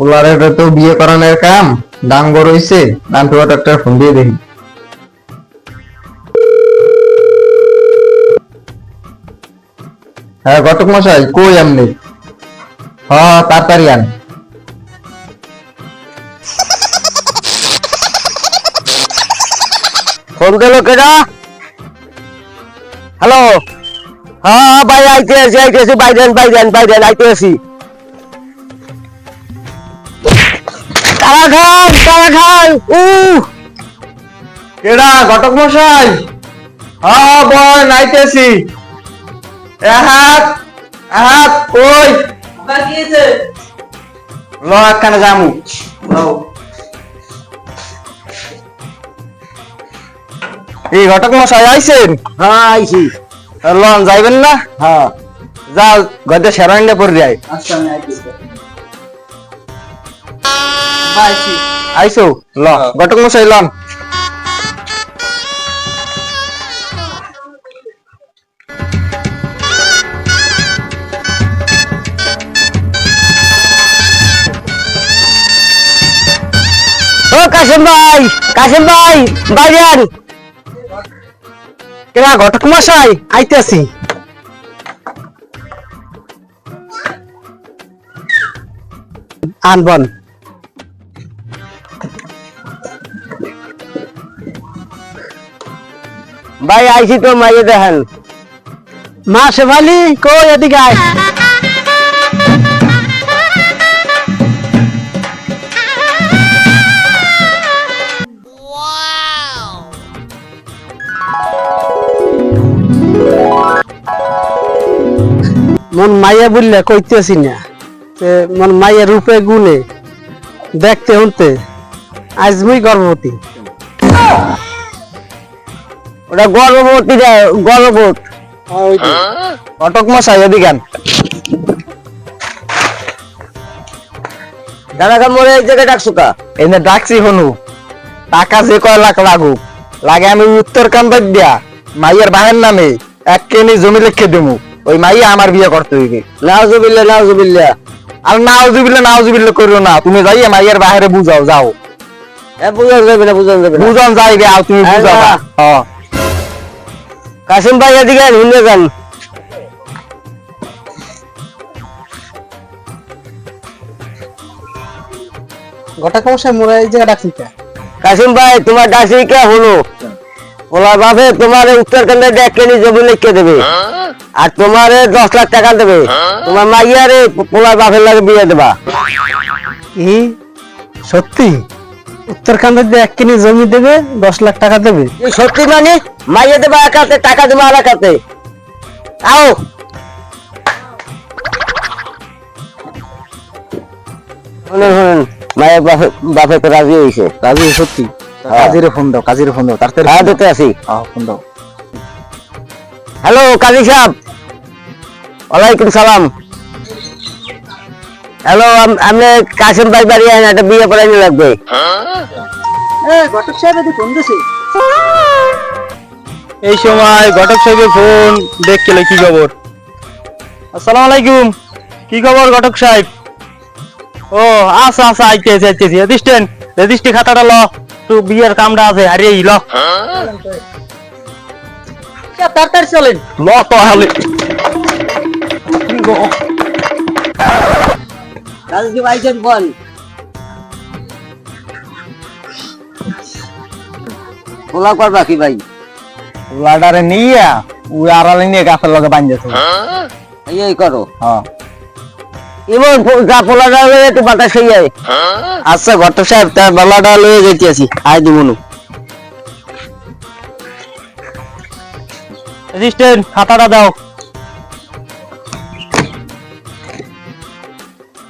ওলারে তো বিয়ে করানোর কাম ডাঙ্গর হইছে নান্টু একটা ফোন দিয়ে দেখি। হ্যাঁ ঘটক মশাই, কই আমনি হ্যাঁ তাড়াতাড়ি আন। ফোন দিল কেডা? হ্যালো? হ্যাঁ ভাই, আইতে আছি আইতে আছি বাইরেন বাইরেন বাইরেন আইতে আছি উ কেডা ঘটক মশাই? বয় নাইতেছি এহাত এহাত কই? ল একখানে জামু এই ঘটক মশাই আইছেন? হ্যাঁ আইছি। লন যাইবেন না? হ্যাঁ। যা গদে সেরাইন্ডে পড়ে যায় আইসো ল ঘটক মশাই লন। ও কাশিম ভাই কাশিম ভাই বাইরেন কেডা ঘটক মশাই আইতেছি। আনবন ভাই, আইছি তো মাইয়ে দেখেন। মা শেফালি কই এদিকে আয়। মন মাইয়া বললে কইতেছি না। মন মাইয়া রূপে গুণে, দেখতে হতে আজ মুই গর্ভবতী। ওটা গর্ভবতী রে গর্ভবত। ঘটক মশাই এদিকে কাম মরে এক জায়গায় ডাকছো কা? এনে ডাকছি হনু টাকা যে কয় লাখ লাগুক লাগে আমি উত্তর কান্দার দিয়া মাইয়ের বাহের নামে এক কেনি জমি লিখে দেবো ওই মাইয়া আমার বিয়ে করতে হইবে। নাউজুবিল্লাহ নাউজুবিল্লাহ আর নাও জুবিলে নাও জুবিলে করিও না। তুমি যাইয়ে মাইয়ের বাহিরে বুঝাও যাও। এ বুঝান যাবে না বুঝান যাবে না। বুঝান যাইবে আর তুমি হ্যাঁ, বুঝাবা না। হ্যাঁ কাশিম ভাই এদিকে হুন্ডে যান। গোটা কমসা মোরা এই জায়গা ডাকছি কে কাশিম ভাই তোমার ডাসি কে হলো? ওলা বাপে তোমার উত্তরকান্ডে ডেকে নি জমি লিখে দেবে? আর তোমারে দশ লাখ টাকা দেবে। তোমার মাইয়ারে পোলার বাপের লাগে বিয়ে দেবা। এই সত্যি? উত্তরকান্দ যে এক কিনি জমি দেবে দশ লাখ টাকা দেবে? সত্যি মানে? মাইয়া দেবা একাতে টাকা দেবা আর একাতে। আও। শুনুন শুনুন মায়ের বাপে তো রাজি হয়েছে রাজি সত্যি। হ্যাঁ। কাজিরে ফোন দাও কাজিরে ফোন দাও। তাড়াতাড়ি হ্যাঁ দিতে আসি। হ্যাঁ ফোন দাও। হ্যালো কাজী সাহেব। ওয়ালাইকুম সালাম। হ্যালো আপনি কাশিম ভাই বাড়ি আইন একটা বিয়ে পড়াইনি লাগবে। ঘটক সাহেব ফোন দিছে। এই সময় ঘটক সাহেবের ফোন দেখ কেলে কি খবর? আসসালামু আলাইকুম। কি খবর ঘটক সাহেব? ও আচ্ছা আচ্ছা আইতেছি আইতেছি রেজিস্ট্রেন্ট রেজিস্ট্রি খাতাটা ল। তো বিয়ের কামটা আছে আরে ই ল। তাড়াতাড়ি চলেন। ল তো হলে বল। পোলা করবা কি ভাই। লাডারে নিয়া ওই আড়ালে নিয়ে গাছের লগে বাঁধতেছে এই করো। হ্যাঁ। ইমন যা পোলা যাবে একটু বাতাস সেই যায় আচ্ছা ঘটক সাহেব তার বেলাটা লয়ে যাইতেছি আই দিমুনু। রেজিস্ট্রেন্ট খাতাটা দাও।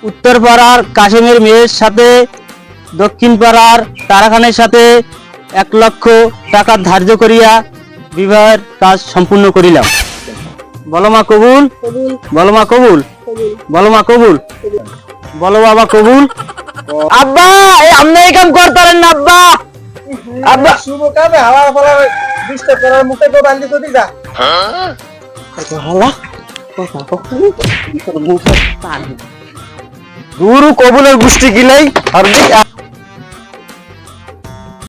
উত্তর পাড়ার কাশিমের মেয়ের সাথে দক্ষিণ পাড়ার তারাখানের সাথে এক লক্ষ টাকা ধার্য করিয়া বিবাহের কাজ সম্পূর্ণ করিলাম। বলো মা কবুল? বলো মা কবুল? বলো মা কবুল? বলো বাবা কবুল? আব্বা এই আপনি এই কাম করতারেন না আব্বা। আব্বা। শুভ কামে হাওয়া ফলা ডিস্টার্ব করার মুখে তো বান্ধি তো দিদা হালা কথা কখনো মুখে পানি। দুরু কবুলের গোষ্ঠী গিলাই আর